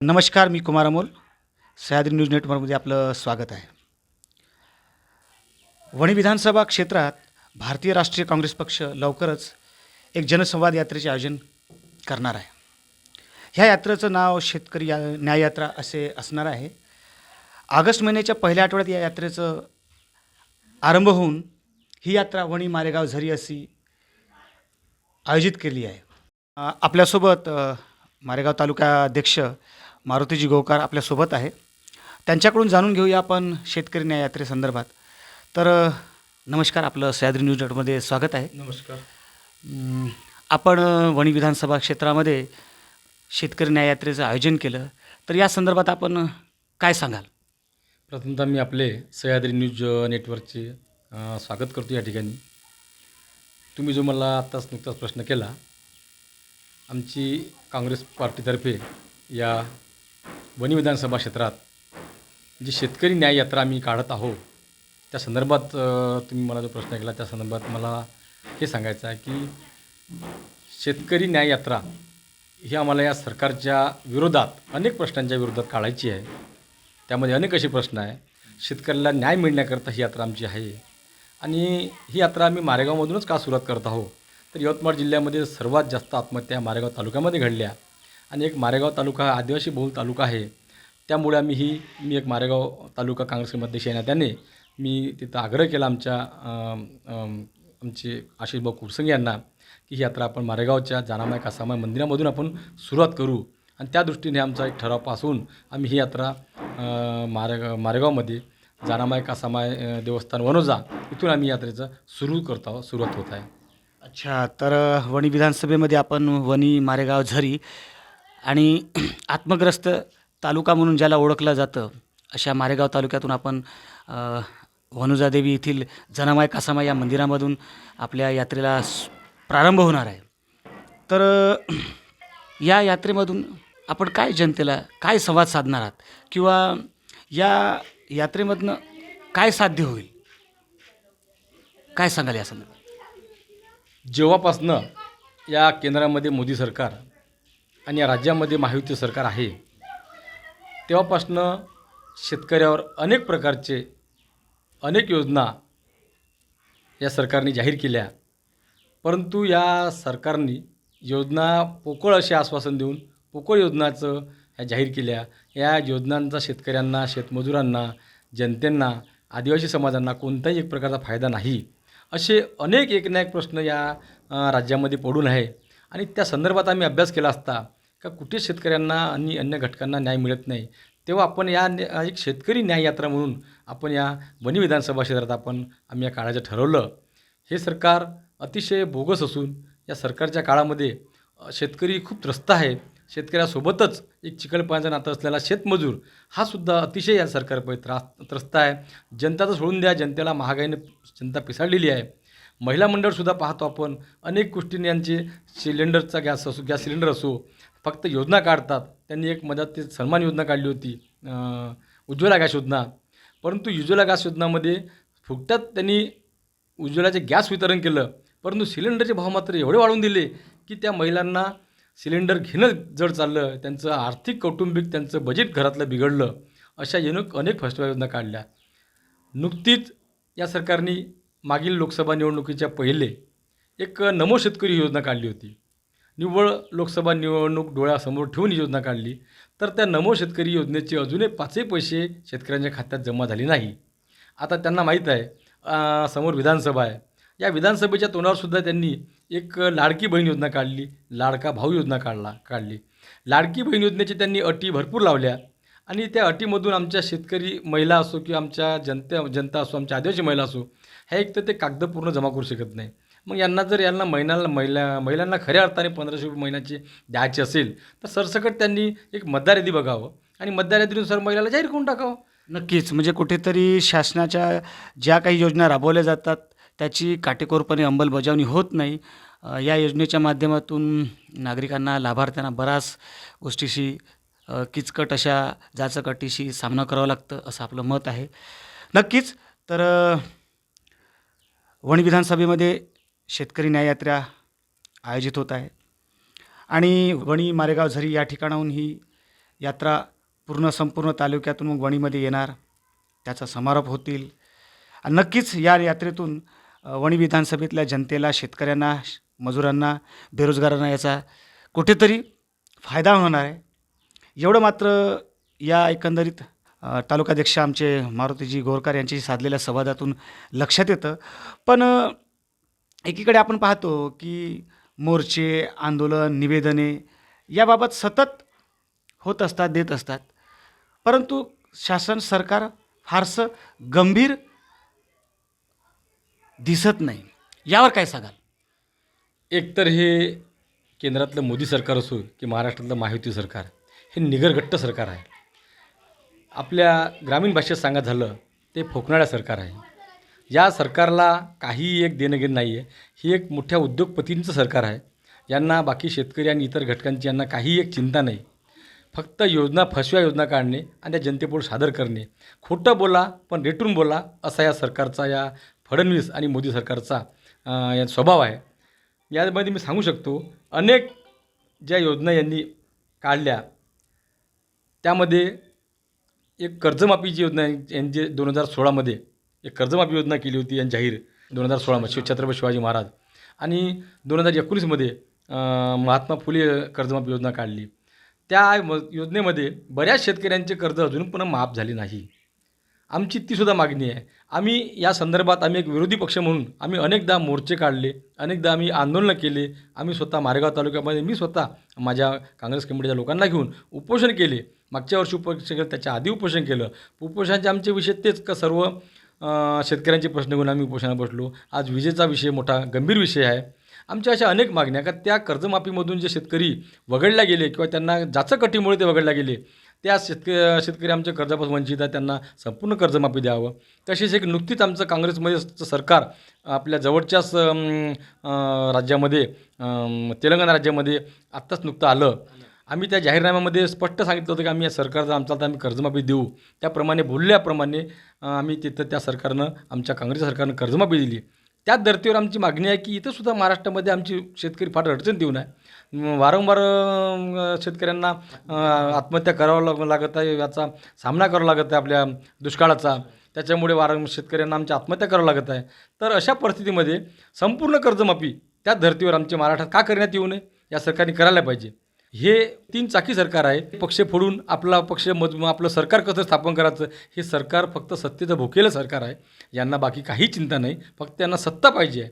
नमस्कार मी कुमार अमोल. सह्याद्री न्यूज नेटवर्कमध्ये आपलं स्वागत आहे. वणी विधानसभा क्षेत्रात भारतीय राष्ट्रीय काँग्रेस पक्ष लवकरच एक जनसंवाद यात्रेचे आयोजन करणार आहे. ह्या यात्रेचं नाव शेतकरी या न्याययात्रा असे असणार आहे. ऑगस्ट महिन्याच्या पहिल्या आठवड्यात या यात्रेचं आरंभ होऊन ही यात्रा वणी मारेगाव झरी अशी आयोजित केली आहे. आपल्यासोबत मारेगाव तालुका अध्यक्ष मारुतीजी गोकार आपल्यासोबत आहे. त्यांच्याकडून जाणून घेऊया आपण शेतकरी न्याय यात्रेसंदर्भात तर नमस्कार आपलं सह्याद्री न्यूज नेटमध्ये स्वागत आहे. नमस्कार. आपण वणी विधानसभा क्षेत्रामध्ये शेतकरी न्याय यात्रेचं आयोजन केलं. तर या संदर्भात आपण काय सांगाल? प्रथमतः मी आपले सह्याद्री न्यूज नेटवर्कचे स्वागत करतो या ठिकाणी. तुम्ही जो मला आत्ताच नुकताच प्रश्न केला आमची काँग्रेस पार्टीतर्फे या वणी विधानसभा क्षेत्रात जी शेतकरी न्याय यात्रा आम्ही काढत आहोत त्या संदर्भात तुम्ही मला जो प्रश्न केला त्या संदर्भात मला हे सांगायचं आहे की शेतकरी न्याय यात्रा ही आम्हाला या सरकारच्या विरोधात अनेक प्रश्नांच्या विरोधात काढायची आहे. त्यामध्ये अनेक असे प्रश्न आहे. शेतकऱ्याला न्याय मिळण्याकरता ही यात्रा आमची आहे. आणि ही यात्रा आम्ही मारेगावमधूनच का सुरुवात करत आहोत? तर यवतमाळ जिल्ह्यामध्ये सर्वात जास्त आत्महत्या मारेगाव तालुक्यामध्ये घडल्या. आणि एक मारेगाव तालुका हा आदिवासी बहुल तालुका आहे. त्यामुळे आम्ही ही मी एक मारेगाव तालुका काँग्रेस कमिटी नात्याने मी तिथं आग्रह केला आमच्या आमचे आशिष भाऊ कुरसंगे यांना की ही यात्रा आपण मारेगावच्या जानामाय कासामाय मंदिरामधून आपण सुरुवात करू. आणि त्या दृष्टीने आमचा एक ठरावपासून आम्ही ही यात्रा मारेगाव मारेगावमध्ये जानामाय कासामाय देवस्थान वनोजा इथून आम्ही यात्रेचं सुरू करत आहोत सुरुवात होत आहे. अच्छा तर वणी विधानसभेमध्ये आपण वणी मारेगाव झरी आणि आत्मग्रस्त तालुका म्हणून ज्याला ओळखलं जातं अशा मारेगाव तालुक्यातून आपण वनुजादेवी येथील जनामाय कासामाय या मंदिरामधून आपल्या यात्रेला प्रारंभ होणार आहे. तर या यात्रेमधून आपण काय जनतेला काय संवाद साधणार आहात? किंवा या यात्रेमधनं काय साध्य होईल? काय सांगाल या संदर्भात? जेव्हापासनं या केंद्रामध्ये मोदी सरकार आणि या राज्यामध्ये महायुती सरकार आहे तेव्हापासनं शेतकऱ्यावर अनेक प्रकारचे अनेक योजना या सरकारने जाहीर केल्या. परंतु या सरकारने योजना पोकळ असे आश्वासन देऊन पोकळ योजनाचं ह्या जाहीर केल्या. या योजनांचा शेतकऱ्यांना शेतमजुरांना जनतेंना आदिवासी समाजांना कोणताही एक प्रकारचा फायदा नाही. असे अनेक एक ना एक प्रश्न या राज्यामध्ये पडून आहे. आणि त्या संदर्भात आम्ही अभ्यास केला असता का कुठे शेतकऱ्यांना आणि अन्य घटकांना न्याय मिळत नाही? तेव्हा आपण या न्या- एक शेतकरी न्याय यात्रा म्हणून आपण या वनी विधानसभा क्षेत्रात आपण आम्ही या काळाचं ठरवलं. हे सरकार अतिशय बोगस असून या सरकारच्या काळामध्ये शेतकरी खूप त्रस्त आहे. शेतकऱ्यासोबतच एक चिकलपाण्याचं नातं असलेला शेतमजूर हा सुद्धा अतिशय या सरकारपै त्रास त्रस्त आहे. जनता तर सोडून द्या जनतेला महागाईने जनता पिसाळलेली आहे. महिला मंडळसुद्धा पाहतो आपण अनेक गोष्टींनी यांचे सिलेंडरचा गॅस असो गॅस सिलेंडर असो फक्त योजना काढतात. त्यांनी एक मध्यात ते सन्मान योजना काढली होती उज्ज्वला गॅस योजना. परंतु उज्ज्वला गॅस योजनामध्ये फुकटात त्यांनी उज्ज्वलाचे गॅस वितरण केलं. परंतु सिलेंडरचे भाव मात्र एवढे वाढवून दिले की त्या महिलांना सिलेंडर घेणं जड चाललं. त्यांचं आर्थिक कौटुंबिक त्यांचं बजेट घरातलं बिघडलं. अशा अनेक अनेक फसव्या योजना काढल्या. नुकतीच या सरकारने मागील लोकसभा निवडणुकीच्या पहिले एक नमो शेतकरी योजना काढली होती. निव्वळ लोकसभा निवडणूक डोळ्यासमोर ठेवून ही योजना काढली तर त्या नमो शेतकरी योजनेचे अजूनही पाचही पैसे शेतकऱ्यांच्या खात्यात जमा झाले नाही. आता त्यांना माहीत आहे समोर विधानसभा आहे. या विधानसभेच्या तोंडावरसुद्धा त्यांनी एक लाडकी बहीण योजना काढली लाडका भाऊ योजना काढला काढली. लाडकी बहीण योजनेची त्यांनी अटी भरपूर लावल्या आणि त्या अटीमधून आमच्या शेतकरी महिला असो किंवा आमच्या जनते जनता असो आमच्या आदिवासी महिला असो ह्या एक तर ते कागद पूर्ण जमा करू शकत नाही. मग यांना जर यांना महिन्याला महिला महिलांना खऱ्या अर्थाने पंधराशे रुपये महिन्याचे द्यायचे असेल तर सरसकट त्यांनी एक मतदार यादी बघावं आणि मतदार यादीनुसार महिलाला जाहीर करून टाकावं. नक्कीच. म्हणजे कुठेतरी शासनाच्या ज्या काही योजना राबवल्या जातात त्याची काटेकोरपणे अंमलबजावणी होत नाही. या योजनेच्या माध्यमातून नागरिकांना लाभार्थ्यांना बराच गोष्टीशी किचकट अशा जाचकटीशी सामना करावा लागतं असं आपलं मत आहे. नक्कीच. तर अ, वणी विधानसभेमध्ये शेतकरी न्याययात्रा आयोजित होत आहे. आणि वणी मारेगाव झरी या ठिकाणाहून ही यात्रा पूर्ण संपूर्ण तालुक्यातून मग वणीमध्ये येणार. त्याचा समारोप होतील. नक्कीच या यात्रेतून वणी विधानसभेतल्या जनतेला शेतकऱ्यांना श- मजुरांना बेरोजगारांना याचा कुठेतरी फायदा होणार आहे. एवढं मात्र या एकंदरीत तालुकाध्यक्ष आमचे मारुतीजी गोरकर यांच्याशी साधलेल्या संवादातून लक्षात येतं. पण एकीकडे आपण पाहतो की मोर्चे आंदोलन निवेदने याबाबत सतत होत असतात देत असतात. परंतु शासन सरकार फारसं गंभीर दिसत नाही. यावर काय सांगाल? एकतर हे केंद्रातलं मोदी सरकार असो की महाराष्ट्रातलं महायुती सरकार हे निगरगट्ट सरकार आहे. आपल्या ग्रामीण भाषेत सांगा झालं ते फोकणाऱ्या सरकार आहे. या सरकारला काही एक देणंघेणं नाही आहे ही एक मोठ्या उद्योगपतींचं सरकार आहे. यांना बाकी शेतकरी आणि इतर घटकांची यांना काही एक चिंता नाही. फक्त योजना फसव्या योजना काढणे आणि त्या जनतेपुढे सादर करणे. खोटं बोला पण रेटून बोला असा या सरकारचा या फडणवीस आणि मोदी सरकारचा या स्वभाव आहे. यामध्ये मी सांगू शकतो अनेक ज्या योजना यांनी काढल्या त्यामध्ये एक कर्जमाफीची योजना यांची दोन हजार सोळामध्ये. एक कर्जमाफी योजना केली होती यांनी जाहीर दोन हजार सोळामध्ये शिव छत्रपती शिवाजी महाराज. आणि दोन हजार एकोणीसमध्ये महात्मा फुले कर्जमाफी योजना काढली. त्या म- योजनेमध्ये बऱ्याच शेतकऱ्यांचे कर्ज अजून पण माफ झाले नाही. आमची तीसुद्धा मागणी आहे. आम्ही या संदर्भात आम्ही एक विरोधी पक्ष म्हणून आम्ही अनेकदा मोर्चे काढले अनेकदा आम्ही आंदोलनं केले आम्ही स्वतः मारेगाव तालुक्यामध्ये मी स्वतः माझ्या काँग्रेस कमिटीच्या लोकांना घेऊन उपोषण केले. मागच्या वर्षी उपोषण केलं त्याच्या आधी उपोषण केलं. उपोषणाचे आमचे विषय तेच का सर्व शेतकऱ्यांचे प्रश्न घेऊन आम्ही उपोषणात बसलो. आज विजेचा विषय मोठा गंभीर विषय आहे. आमच्या अशा अनेक मागण्या का त्या कर्जमाफीमधून जे शेतकरी वगळल्या गेले किंवा त्यांना जाचकटीमुळे ते वगळल्या गेले त्या शेतक शेतकरी आमच्या कर्जापासून वंचित आहे त्यांना संपूर्ण कर्जमाफी द्यावं. तसेच एक नुकतीच आमचं काँग्रेसमध्ये सरकार आपल्या जवळच्याच राज्यामध्ये तेलंगणा राज्यामध्ये आत्ताच नुकतं आलं. आम्ही त्या जाहीरनाम्यामध्ये स्पष्ट सांगितलं होतं की आम्ही या सरकारचा आमचा आता आम्ही कर्जमाफी देऊ. त्याप्रमाणे बोलल्याप्रमाणे आम्ही तिथं त्या सरकारनं आमच्या काँग्रेस सरकारनं कर्जमाफी दिली. त्याच धर्तीवर आमची मागणी आहे की इथंसुद्धा महाराष्ट्रामध्ये आमची शेतकरी फार अडचण देऊन आहे. वारंवार शेतकऱ्यांना आत्महत्या करावं लाग लागत आहे. याचा सामना करावा लागत आहे आपल्या दुष्काळाचा. त्याच्यामुळे वारंवार शेतकऱ्यांना आमची आत्महत्या करावं लागत आहे. तर अशा परिस्थितीमध्ये संपूर्ण कर्जमाफी त्याच धर्तीवर आमच्या महाराष्ट्रात का करण्यात येऊ नये? या सरकारने करायला पाहिजे. हे तीन चाकी सरकार आहे. पक्ष फोडून आपला पक्ष मज आपलं सरकार कसं स्थापन करायचं? हे सरकार फक्त सत्तेचं भोकेलं सरकार आहे. यांना बाकी काही चिंता नाही. फक्त त्यांना सत्ता पाहिजे आहे.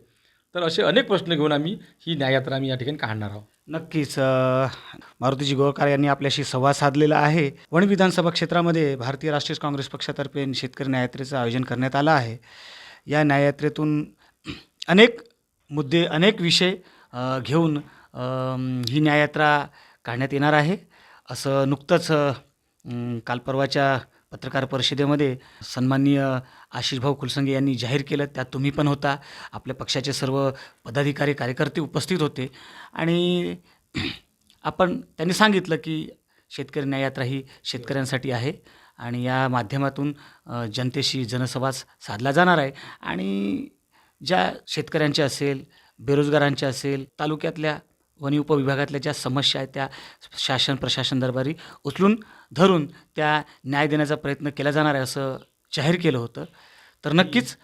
तर असे अनेक प्रश्न घेऊन आम्ही ही न्याययात्रा आम्ही या ठिकाणी काढणार आहोत. नक्कीच मारुतीजी गोळकार यांनी आपल्याशी संवाद साधलेला आहे. वण विधानसभा क्षेत्रामध्ये भारतीय राष्ट्रीय काँग्रेस पक्षातर्फे शेतकरी न्याययात्रेचं आयोजन करण्यात आलं आहे. या न्याययात्रेतून अनेक मुद्दे अनेक विषय घेऊन ही न्याययात्रा काढण्यात येणार आहे. असं नुकतंच अ, काल परवाच्या पत्रकार परिषदेमध्ये सन्माननीय आशिषभाऊ कुलसंगे यांनी जाहीर केलं. त्यात तुम्ही पण होता. आपल्या पक्षाचे सर्व पदाधिकारी कार्यकर्ते उपस्थित होते. आणि आपण त्यांनी सांगितलं की शेतकरी न्याययात्रा ही शेतकऱ्यांसाठी आहे. आणि या माध्यमातून जनतेशी जनसंवाद साधला जाणार आहे. आणि ज्या शेतकऱ्यांच्या असेल बेरोजगारांचे असेल तालुक्यातल्या वनी उपविभागातल्या ज्या समस्या आहेत त्या शासन प्रशासन दरबारी उचलून धरून त्या न्याय देण्याचा प्रयत्न केला जाणार आहे असं जाहीर केलं होतं. तर नक्कीच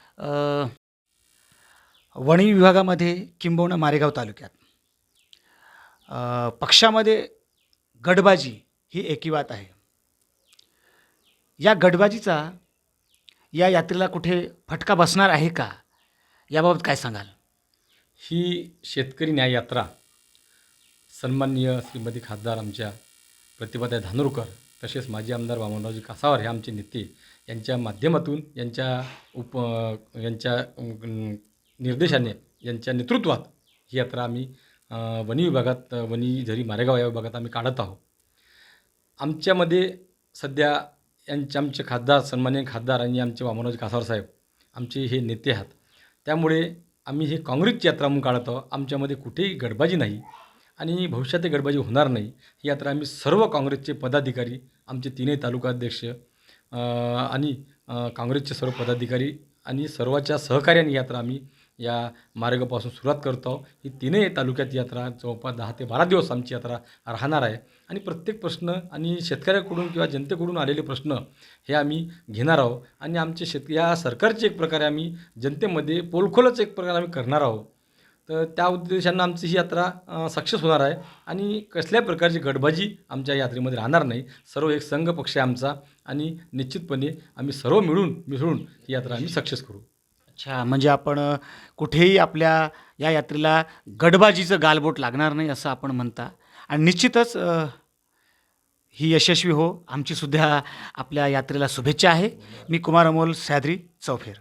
वणी विभागामध्ये किंबहुना मारेगाव तालुक्यात पक्षामध्ये गटबाजी ही एकीवात आहे. या गटबाजीचा या यात्रेला कुठे फटका बसणार आहे का? याबाबत काय सांगाल? ही शेतकरी न्याय यात्रा सन्माननीय श्रीमती खासदार आमच्या प्रतिभाताई धानोरकर तसेच माजी आमदार वामनरावजी कासावर हे आमचे नेते यांच्या माध्यमातून यांच्या उप यांच्या निर्देशाने यांच्या नेतृत्वात ही यात्रा आम्ही वनी विभागात वनी झरी मारेगाव या विभागात आम्ही काढत आहोत. आमच्यामध्ये सध्या यांचे आमचे खासदार सन्माननीय खासदार आणि आमचे वामनराज कासावर साहेब आमचे हे नेते आहात. त्यामुळे आम्ही हे काँग्रेसची यात्रा म्हणून काढत आहोत. आमच्यामध्ये कुठेही गडबाजी नाही. आणि भविष्यात गडबाजी होणार नाही ही यात्रा आम्ही सर्व काँग्रेसचे पदाधिकारी आमचे तीनही तालुकाध्यक्ष अध्यक्ष आणि काँग्रेसचे सर्व पदाधिकारी आणि सर्वाच्या सहकार्याने यात्रा आम्ही या मार्गापासून सुरुवात करतो आहोत. ही तीनही तालुक्यात यात्रा जवळपास दहा ते बारा दिवस आमची यात्रा राहणार आहे. आणि प्रत्येक प्रश्न आणि शेतकऱ्याकडून किंवा जनतेकडून आलेले प्रश्न हे आम्ही घेणार आहोत. आणि आमचे शेत या सरकारचे एक प्रकारे आम्ही जनतेमध्ये पोलखोलच एक प्रकारे आम्ही करणार आहोत. त्या उद्देशानं आमची ही यात्रा सक्सेस होणार आहे. आणि कसल्याही प्रकारची गडबाजी आमच्या यात्रेमध्ये राहणार नाही. सर्व एक संघ पक्ष आहे आमचा आणि निश्चितपणे आम्ही सर्व मिळून मिसळून ही यात्रा आम्ही सक्सेस करू. अच्छा म्हणजे आपण कुठेही आपल्या या यात्रेला गडबाजीचं गालबोट लागणार नाही असं आपण म्हणता. आणि निश्चितच ही यशस्वी हो. आमची सुद्धा आपल्या यात्रेला शुभेच्छा आहे. मी कुमार अमोल सॅद्री चौफेर.